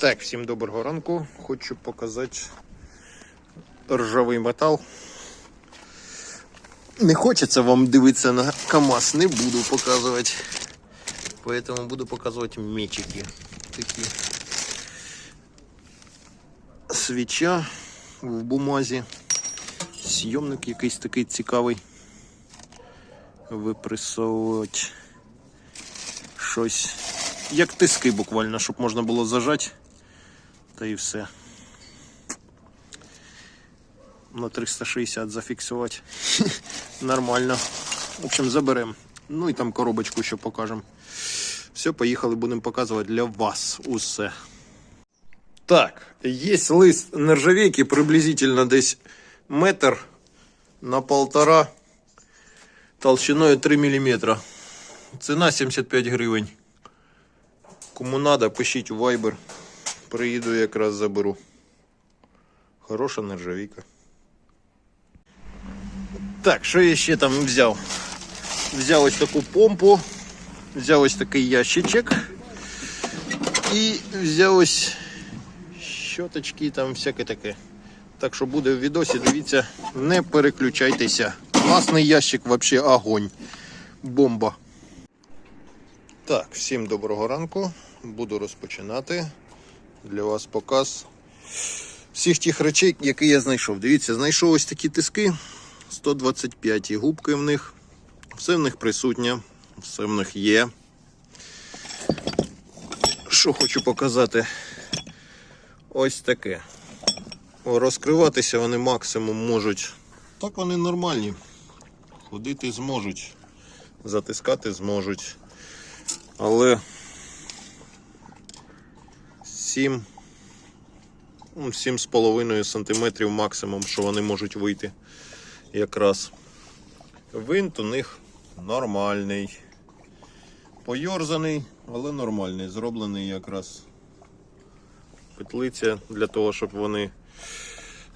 Так, всім доброго ранку. Хочу показати ржавий метал. Не хочеться вам дивитися на КАМАЗ, не буду показувати. Поэтому буду показувати мечики. Такі. Свіча в бумазі. Сйомник якийсь такий цікавий. Випресовувати щось. Як тиски буквально, щоб можна було зажати. Та і все. На 360 зафіксувати. Нормально. В общем, заберемо. Ну і там коробочку ще покажемо. Все, поїхали, будемо показувати для вас усе. Так, є лист нержавейки приблизительно десь метр на полтора толщиною 3 мм. Ціна 75 гривень. Кому надо, пишіть у Viber. Приїду якраз заберу. Хороша нержавійка. Так, що я ще там взяв? Взяв ось таку помпу, взяв ось такий ящичок і взяв ось щоточки, там всяке таке. Так що буде в відосі, дивіться, не переключайтеся. Класний ящик, взагалі огонь. Бомба. Так, всім доброго ранку. Буду розпочинати для вас показ всіх тих речей, які я знайшов. Дивіться, знайшов ось такі тиски 125 губки в них. Все в них присутнє, все в них є. Що хочу показати? Ось таке. Розкриватися вони максимум можуть. Так вони нормальні. Ходити зможуть, затискати зможуть. Але 7 ну, 7,5 см максимум, що вони можуть вийти якраз. Винт у них нормальний. Пойорзаний, але нормальний. Зроблений якраз петлиця для того, щоб вони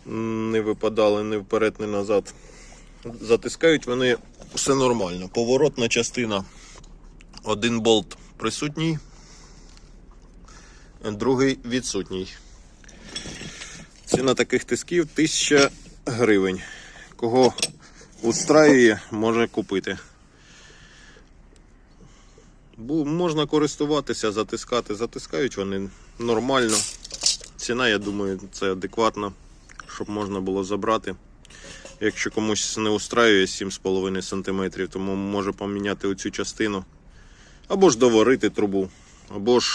не випадали ні вперед, ні назад. Затискають вони все нормально. Поворотна частина. Один болт присутній, другий відсутній. Ціна таких тисків 1000 гривень. Кого устраює, може купити. Бу- Можна користуватися, затискати. Затискають вони нормально. Ціна, я думаю, це адекватна, щоб можна було забрати. Якщо комусь не устраює 7,5 см, тому може поміняти оцю частину. Або ж доварити трубу, або ж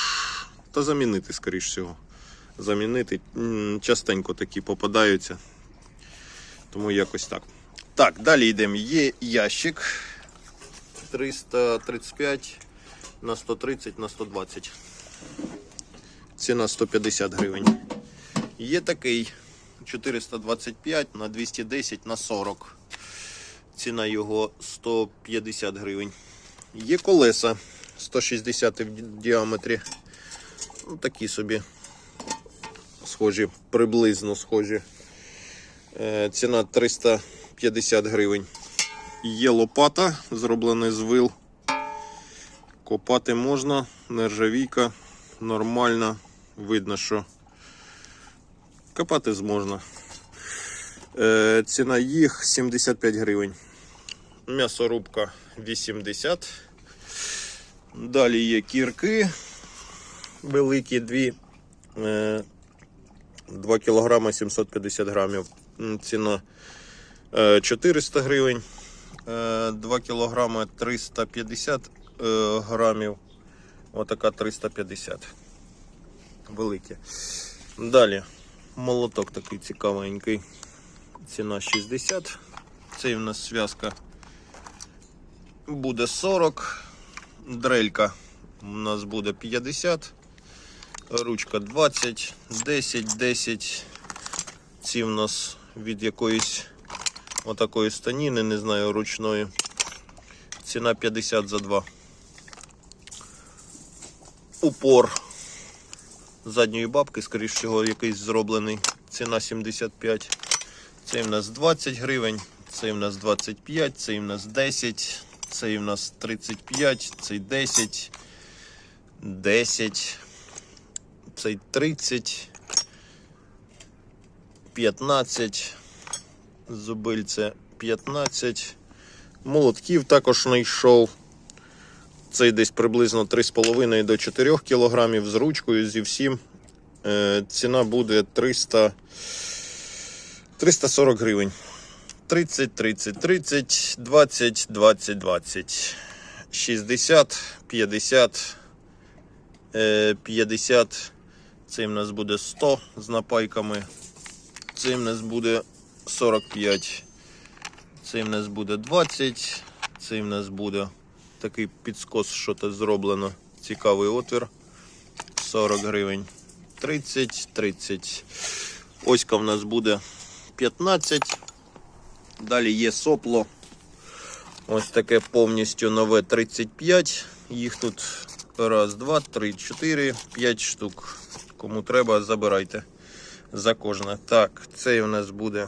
та замінити, скоріш всього. Замінити. Частенько такі попадаються. Тому якось так. Так, далі йдемо. Є ящик 335 на 130 на 120. Ціна 150 гривень. Є такий 425 на 210 на 40. Ціна його 150 гривень. Є колеса 160 в діаметрі. Ну, такі собі схожі, приблизно схожі. Е, Ціна 350 гривень. Є лопата, зроблена з вил. Копати можна, нержавійка, нормальна. Видно, що копати зможна. Е, Ціна їх 75 гривень. М'ясорубка 80. Далі є кірки великі, дві. е, 2 кг 750 грамів. Ціна е, 400 гривень. Е, 2 кг 350 е, грамів. Отака 350. Великі. Далі молоток такий цікавенький. Ціна 60. Це в нас зв'язка буде 40. Дрелька у нас буде 50. Ручка 20, 10, 10. Ці в нас від якоїсь отакої станіни, не знаю, ручної. Ціна 50 за 2. Упор задньої бабки, скоріш всього, якийсь зроблений. Ціна 75. Цей в нас 20 гривень, цей в нас 25, цей в нас 10, цей в нас 35, цей 10, 10. Цей 30, 15, зубильце 15. Молотків також знайшов. Цей десь приблизно 3,5 до 4 кг з ручкою, зі всім. Е, ціна буде 300, 340 гривень. 30, 30, 30, 20, 20, 20, 60, 50, е, 50. Цей в нас буде 100 з напайками. Цей в нас буде 45. Цей в нас буде 20. Цей в нас буде такий підскос, що то зроблено. Цікавий отвір. 40 гривень. 30, 30. Оська в нас буде 15. Далі є сопло. Ось таке повністю нове 35. Їх тут раз, два, три, чотири, п'ять штук. Кому треба, забирайте за кожне. Так, цей у нас буде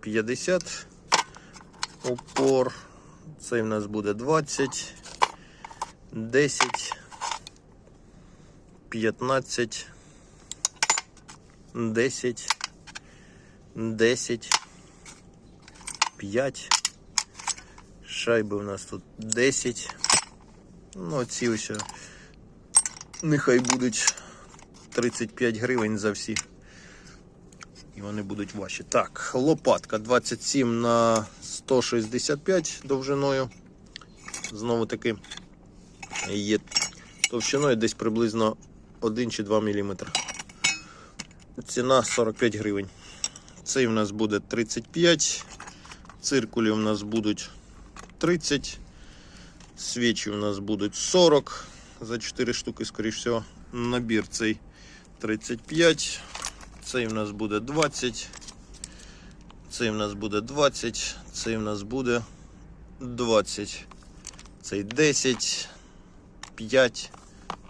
50 упор. Цей у нас буде 20, 10, 15, 10, 10, 5. Шайби у нас тут 10. Ну, ці ось. Нехай будуть 35 гривень за всі. І вони будуть ваші. Так, лопатка 27 на 165 довжиною. Знову таки є товщиною десь приблизно 1 чи 2 мм. Ціна 45 гривень. Цей у нас буде 35. Циркулі у нас будуть 30. Свічі у нас будуть 40 за 4 штуки, скоріш всього. Набір цей 35. Цей у нас буде 20. Цей у нас буде 20. Цей у нас буде 20. Цей 10. 5.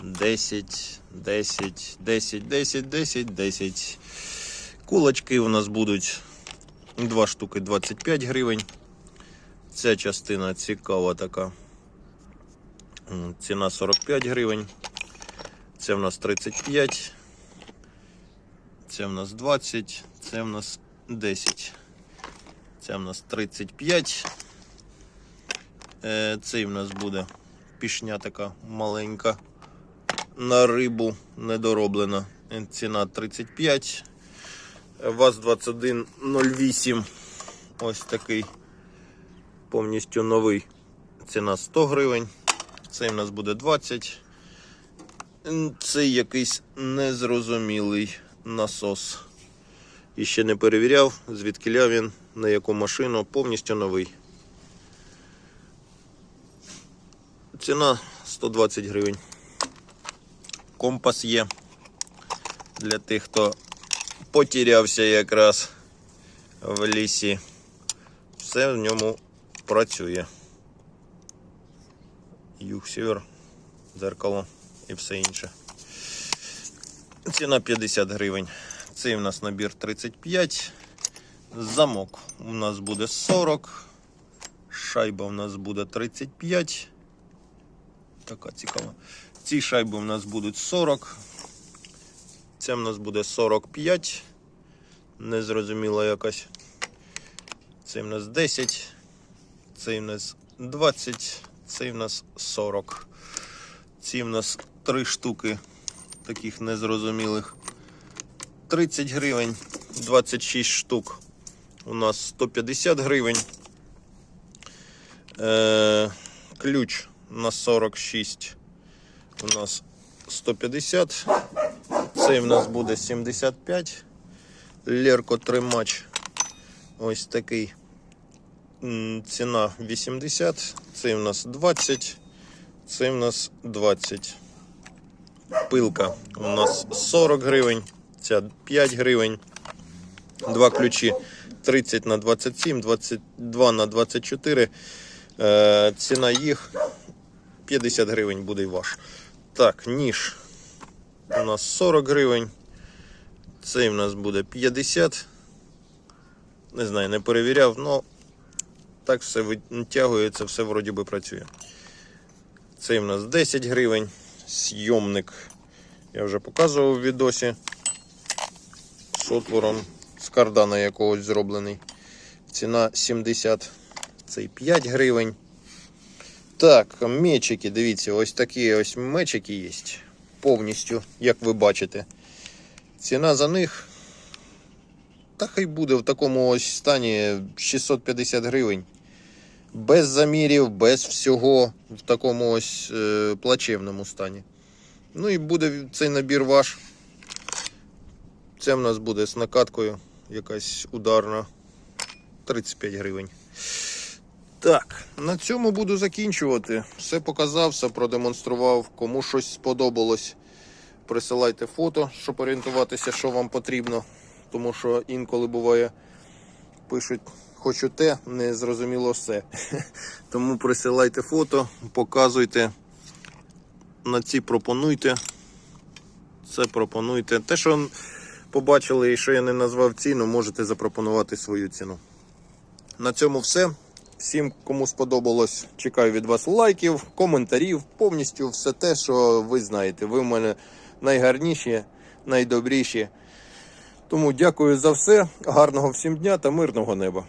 10, 10, 10, 10, 10, 10. Кулочки у нас будуть 2 штуки 25 гривень. Ця частина цікава така. Ціна 45 гривень. Це в нас 35. Це в нас 20. Це в нас 10. Це в нас 35. Е, Цей в нас буде пішня така маленька. На рибу недороблена. Е, Ціна 35. ВАЗ-2108. Ось такий повністю новий. Ціна 100 гривень. Цей в нас буде 20. Цей якийсь незрозумілий насос. І ще не перевіряв, звідки він, на яку машину, повністю новий. Ціна 120 гривень. Компас є для тих, хто потерявся якраз в лісі. Все в ньому працює. Юг, север, дзеркало і все інше. Ціна 50 гривень. Цей у нас набір 35. Замок у нас буде 40. Шайба у нас буде 35. Така цікава. Ці шайби у нас будуть 40. Це в нас буде 45. Незрозуміла якась. Це в нас 10. Цей в нас 20. Цей в нас 40. Ці в нас 3 штуки таких незрозумілих. 30 гривень, 26 штук. У нас 150 гривень. Е, ключ на 46. У нас 150. Цей в нас буде 75. Лерко тримач. Ось такий. Ціна 80. Цей у нас 20. Цей у нас 20. Пилка у нас 40 гривень. Ця 5 гривень. Два ключі 30 на 27, 22 на 24. Е, ціна їх 50 гривень буде і ваш. Так, ніж у нас 40 гривень. Цей у нас буде 50. Не знаю, не перевіряв, але так все витягується, все вроді би працює. Цей у нас 10 гривень. Сйомник. Я вже показував в відосі з отвором з кардана якогось зроблений. Ціна 70, цей 5 гривень. Так, мечики, дивіться, ось такі ось мечики є. Повністю, як ви бачите. Ціна за них. Та хай буде в такому ось стані 650 гривень. Без замірів, без всього, в такому ось е, плачевному стані. Ну і буде цей набір ваш. Це в нас буде з накаткою якась ударна 35 гривень. Так, на цьому буду закінчувати. Все показав, все продемонстрував. Кому щось сподобалось, присилайте фото, щоб орієнтуватися, що вам потрібно. Тому що інколи буває, пишуть, хочу те, не зрозуміло все. Тому присилайте фото, показуйте. На ці пропонуйте. Це пропонуйте. Те, що побачили і що я не назвав ціну, можете запропонувати свою ціну. На цьому все. Всім, кому сподобалось, чекаю від вас лайків, коментарів, повністю все те, що ви знаєте. Ви в мене найгарніші, найдобріші. Тому дякую за все. Гарного всім дня та мирного неба.